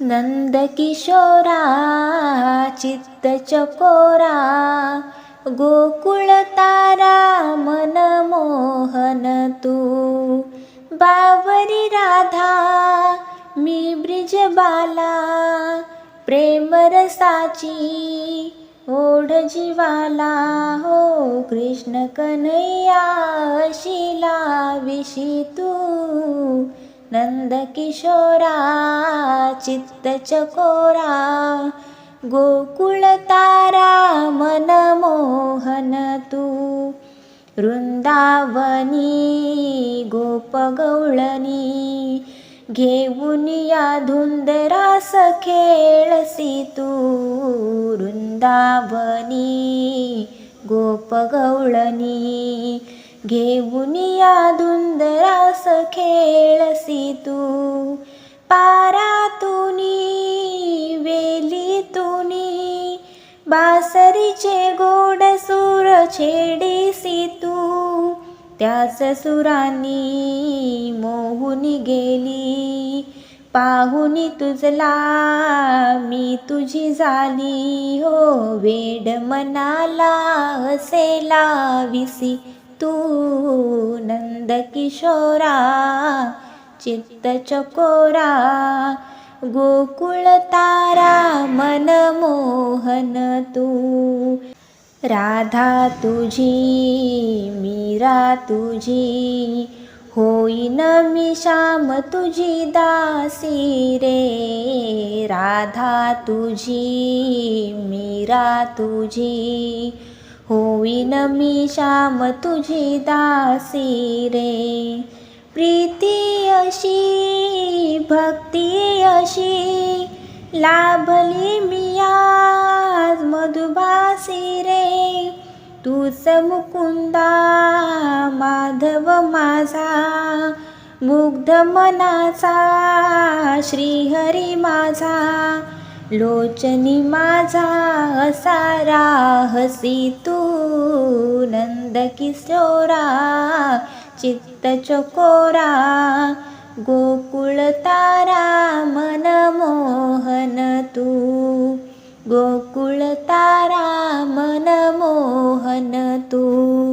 नंदकिशोरा चित्त चकोरा गोकुळ तारा मन मोहन तू बावरी राधा मी ब्रिजबाला प्रेम रसाची ओढ जीवाला हो कृष्ण कन्हैया शिला विशी तू नंदकिशोरा चित्त चकोरा गोकुळ तारा मन मोहन तू. वृंदावनी गोपगौळणी घेऊन या धुंदरास खेळसी तू. वृंदावनी गोपगौळणी घेऊन या धुंदरास खेळसी तू. पारा बासरीचे गोड सूर छेडीसी तू त्याच सुरांनी मोहुनी गेली. पाहुनी तुझला मी तुझी झाली. हो वेड मनाला असेला विसी तू नंदकिशोरा. चित्त चकोरा गोकुळ तारा मन मोहन तू. राधा तुझी मीरा तुझी होईन मी श्याम तुझी दासी रे. राधा तुझी मीरा तुझी होईन मी श्याम तुझी दासी रे. प्रीती अशी भक्ती कशी लाभली मी आज मधुबासी रे? तूच मुकुंदा माधव माझा मुग्ध मनाचा श्रीहरी माझा. लोचनी माझा असा राहसी तू नंद किशोरा चित्त चकोरा गोकुळ तारा तारा मनमोहन तू।